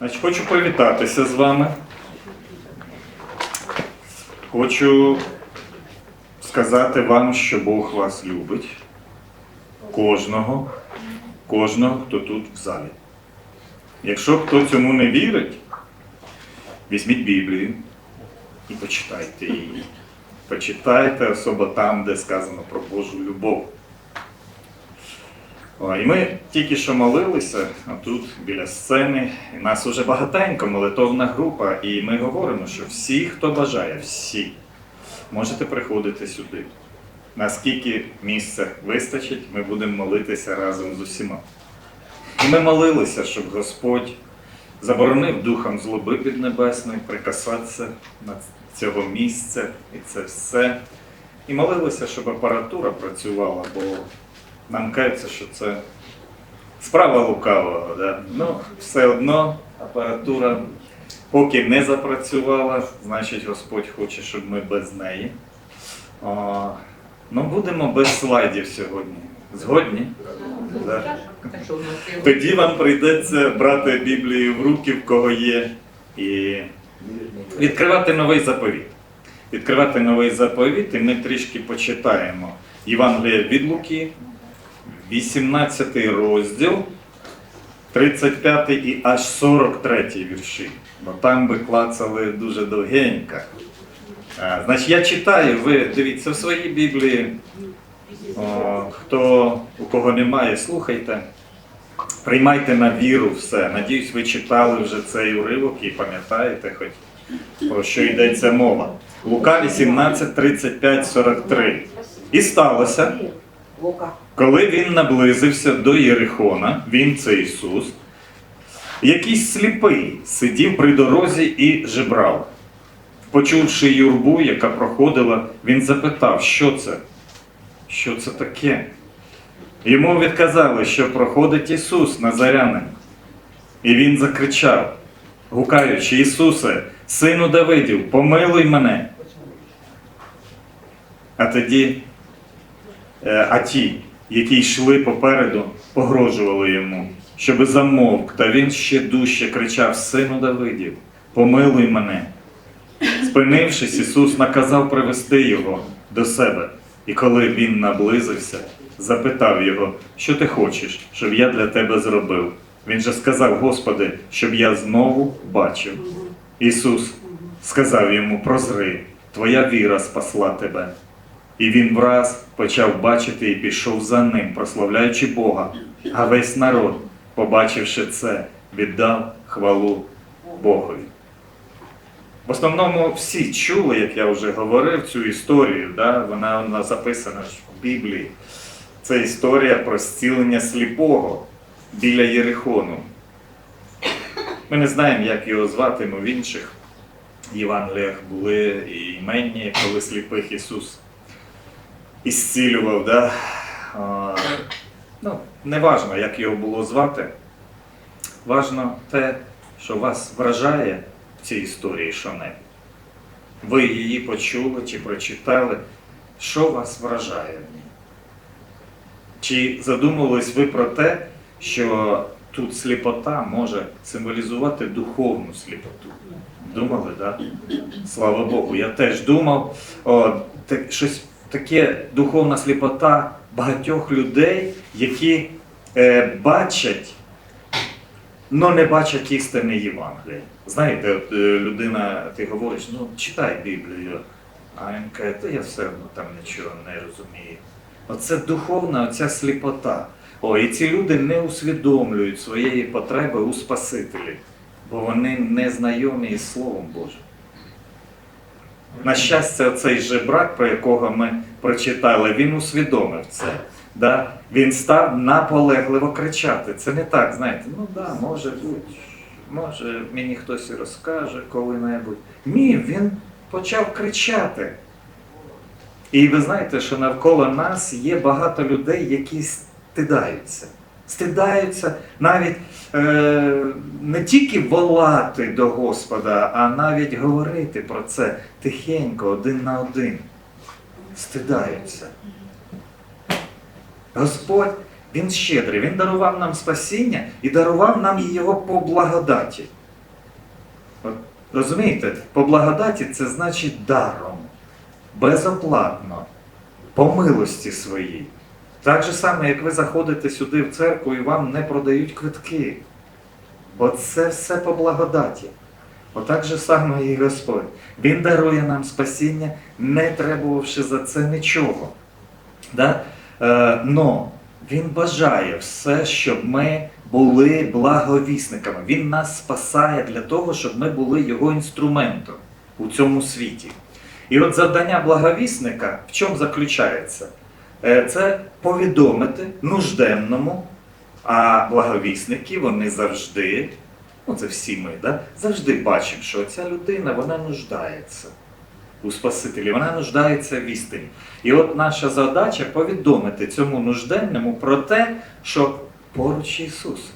Значить, хочу привітатися з вами. Хочу сказати вам, що Бог вас любить. Кожного, кожного, хто тут в залі. Якщо хто цьому не вірить, візьміть Біблію і почитайте її. Почитайте особо там, де сказано про Божу любов. І ми тільки що молилися, тут біля сцени, нас уже багатенько молитовна група, і ми говоримо, що всі, хто бажає, всі, можете приходити сюди. Наскільки місця вистачить, ми будемо молитися разом з усіма. І ми молилися, щоб Господь заборонив духом злоби піднебесної прикасатися на цього місця і це все. І молилися, щоб апаратура працювала, бо нам кажеться, що це справа лукавого. Да? Ну, все одно апаратура поки не запрацювала, значить Господь хоче, щоб ми без неї. О, ну, будемо без слайдів сьогодні. Згодні? Да. Тоді вам прийдеться брати Біблію в руки, в кого є, і відкривати новий заповіт. Відкривати новий заповіт, і ми трішки почитаємо Євангелія від Луки, 18 розділ, 35 і аж 43 вірші. Бо там би клацали дуже довгенько. Значить, я читаю, ви дивіться в своїй Біблії. О, хто у кого немає, слухайте. Приймайте на віру все. Надіюсь, ви читали вже цей уривок і пам'ятаєте хоч про що йдеться мова. Лука 18, 35, 43. І сталося, коли він наблизився до Єрихона, він це Ісус, якийсь сліпий сидів при дорозі і жебрав. Почувши юрбу, яка проходила, він запитав, що це? Що це таке? Йому відказали, що проходить Ісус Назарянин. І він закричав, гукаючи, Ісусе, сину Давидів, помилуй мене. А тоді, е, а ті, які йшли попереду, погрожували йому, щоби замовк, та він ще дужче кричав, Сину Давидів, помилуй мене. Спинившись, Ісус наказав привести його до себе. І коли він наблизився, запитав його, що ти хочеш, щоб я для тебе зробив. Він же сказав, Господи, щоб я знову бачив. Ісус сказав йому, прозри, твоя віра спасла тебе. І він враз почав бачити і пішов за ним, прославляючи Бога. А весь народ, побачивши це, віддав хвалу Богові. В основному всі чули, як я вже говорив, цю історію. Да? Вона, вона записана в Біблії. Це історія про зцілення сліпого біля Єрихону. Ми не знаємо, як його звати, але в інших Євангеліях були і іменні, коли сліпих Ісус ісцілював. Да? А, ну, не важно, як його було звати. Важно те, що вас вражає в цій історії що-небудь. Ви її почули чи прочитали. Що вас вражає в ній? Чи задумувались ви про те, що тут сліпота може символізувати духовну сліпоту? Думали, так? Да? Слава Богу, я теж думав. О, так, щось таке духовна сліпота багатьох людей, які е, бачать, але не бачать істини Євангелія. Знаєте, от, е, людина, ти говориш, ну читай Біблію, а він каже, та я все одно там нічого не розумію. Оце духовна оця сліпота. О, і ці люди не усвідомлюють своєї потреби у Спасителі, бо вони не знайомі із Словом Божим. На щастя, цей жебрак, про якого ми прочитали, він усвідомив це. Да? Він став наполегливо кричати. Це не так, знаєте, ну да, може бути, може мені хтось і розкаже коли-небудь. Ні, він почав кричати. І ви знаєте, що навколо нас є багато людей, які стидаються. Стидаються навіть е, не тільки волати до Господа, а навіть говорити про це тихенько, один на один. Стидаються. Господь, Він щедрий, Він дарував нам спасіння і дарував нам його по благодаті. От, розумієте, по благодаті це значить даром, безоплатно, по милості своїй. Так же саме, як ви заходите сюди в церкву і вам не продають квитки. Бо це все по благодаті. Отак же саме і Господь. Він дарує нам спасіння, не требувавши за це нічого. Да? Е, но Він бажає все, щоб ми були благовісниками. Він нас спасає для того, щоб ми були його інструментом у цьому світі. І от завдання благовісника в чому заключається? Е, Це повідомити нужденному, а благовісники вони завжди, ну це всі ми, да, завжди бачимо, що ця людина вона нуждається у Спасителі, вона нуждається в істині. І от наша задача повідомити цьому нужденному про те, що поруч Ісус.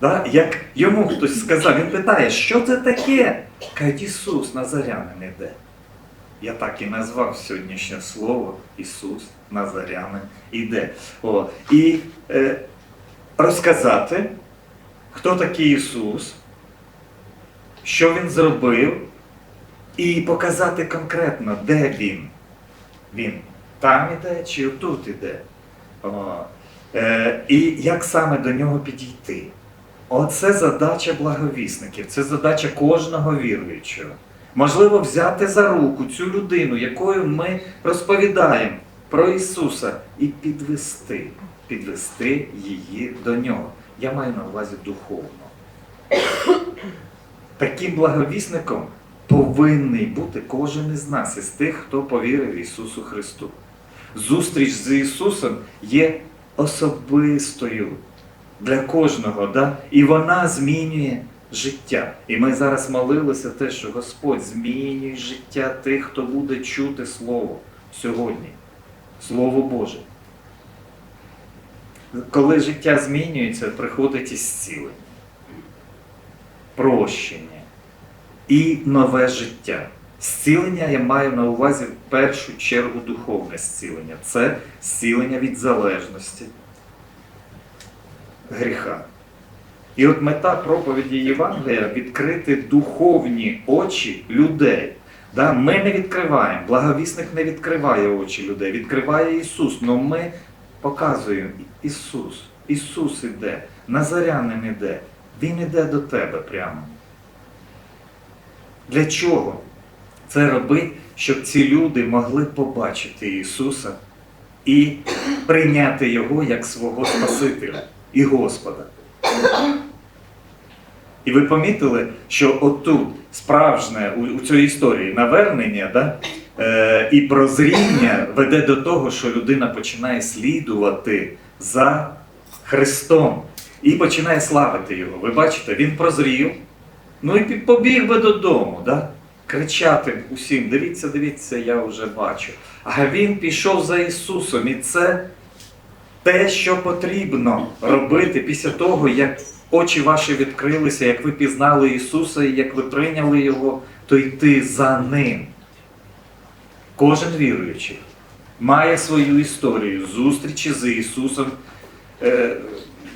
Да? Як йому хтось сказав, він питає, що це таке? Каже, Ісус Назарянин іде. Я так і назвав сьогоднішнє слово Ісус Назарянин іде. О, і е, розказати, хто такий Ісус, що Він зробив, і показати конкретно, де Він. Він там іде чи тут іде. О, е, і як саме до нього підійти. Оце задача благовісників, це задача кожного віруючого. Можливо, взяти за руку цю людину, якою ми розповідаємо про Ісуса, і підвести, підвести її до нього. Я маю на увазі духовно. Таким благовісником повинний бути кожен із нас, із тих, хто повірив Ісусу Христу. Зустріч з Ісусом є особистою для кожного, да? і вона змінює життя. І ми зараз молилися те, що Господь змінює життя тих, хто буде чути Слово сьогодні. Слово Боже. Коли життя змінюється, приходить ісцілення, прощення і нове життя. Зцілення я маю на увазі в першу чергу духовне зцілення. Це зцілення від залежності, гріха. І от мета проповіді Євангелія відкрити духовні очі людей. Да? Ми не відкриваємо, благовісник не відкриває очі людей, відкриває Ісус. але ми показуємо Ісус. Ісус іде, Назарянин іде. Він іде до тебе прямо. Для чого? Це робить, щоб ці люди могли побачити Ісуса і прийняти Його як свого Спасителя і Господа. І ви помітили, що отут справжнє у, у цій історії навернення да, е, і прозріння веде до того, що людина починає слідувати за Христом і починає славити Його. Ви бачите, він прозрів, ну і побіг би додому, да? кричати усім: дивіться, дивіться, я вже бачу. А він пішов за Ісусом, і це те, що потрібно робити після того, як очі ваші відкрилися, як ви пізнали Ісуса і як ви прийняли Його, то йти за Ним. Кожен віруючий має свою історію зустрічі з Ісусом е,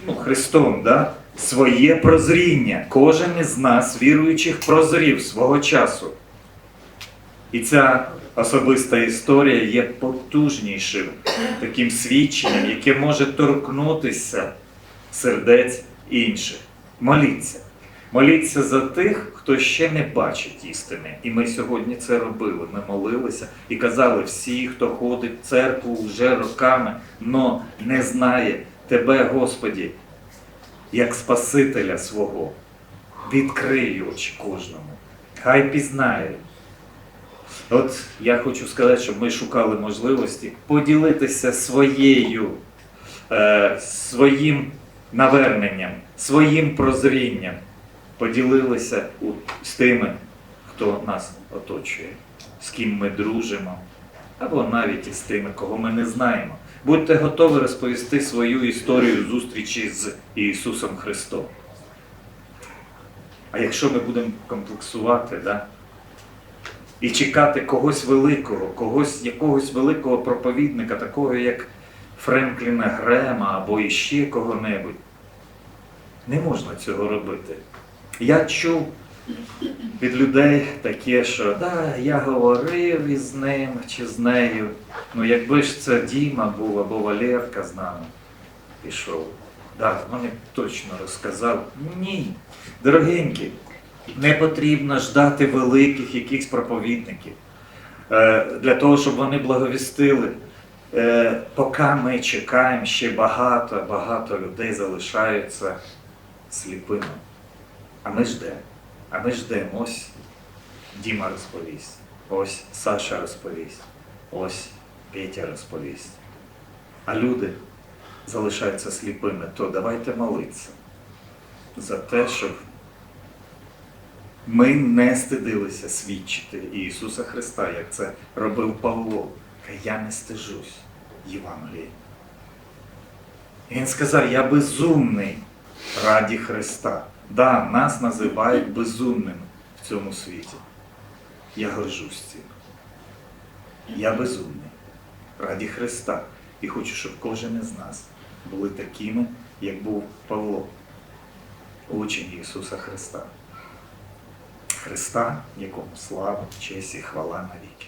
ну, Христом, да? своє прозріння. Кожен із нас, віруючих, прозрів свого часу. І ця особиста історія є потужнішим таким свідченням, яке може торкнутися сердець інших. Моліться. Моліться за тих, хто ще не бачить істини. І ми сьогодні це робили. Ми молилися і казали, всі, хто ходить в церкву вже роками, но не знає Тебе, Господі, як Спасителя свого. Відкрий очі кожному. Хай пізнає. От я хочу сказати, щоб ми шукали можливості поділитися своєю, е, своїм наверненням, своїм прозрінням. Поділилися з тими, хто нас оточує, з ким ми дружимо, або навіть із тими, кого ми не знаємо. Будьте готові розповісти свою історію зустрічі з Ісусом Христом. А якщо ми будемо комплексувати, да, і чекати когось великого, когось, якогось великого проповідника, такого як Френкліна Грема або іще кого-небудь, не можна цього робити. Я чув від людей таке, що да, я говорив із ним чи з нею. Ну якби ж це Діма був або Валерка з нами пішов. Да, вони точно розказав. Ні, дорогенькі, не потрібно ждати великих якихось проповідників е, для того, щоб вони благовістили. Е, Поки ми чекаємо, ще багато, багато людей залишаються сліпими. А ми ждемо. А ми ждемо. Ось Діма розповість, ось Саша розповість, ось Петя розповість. А люди залишаються сліпими, то давайте молитися за те, щоб ми не стидилися свідчити Ісуса Христа, як це робив Павло. Я не стижусь Євангелії. Він сказав, я безумний раді Христа. Да, нас називають безумними в цьому світі. Я горжусь цим. Я безумний раді Христа. І хочу, щоб кожен із нас були такими, як був Павло, учень Ісуса Христа. Христа, якому слава, честь і хвала навіки.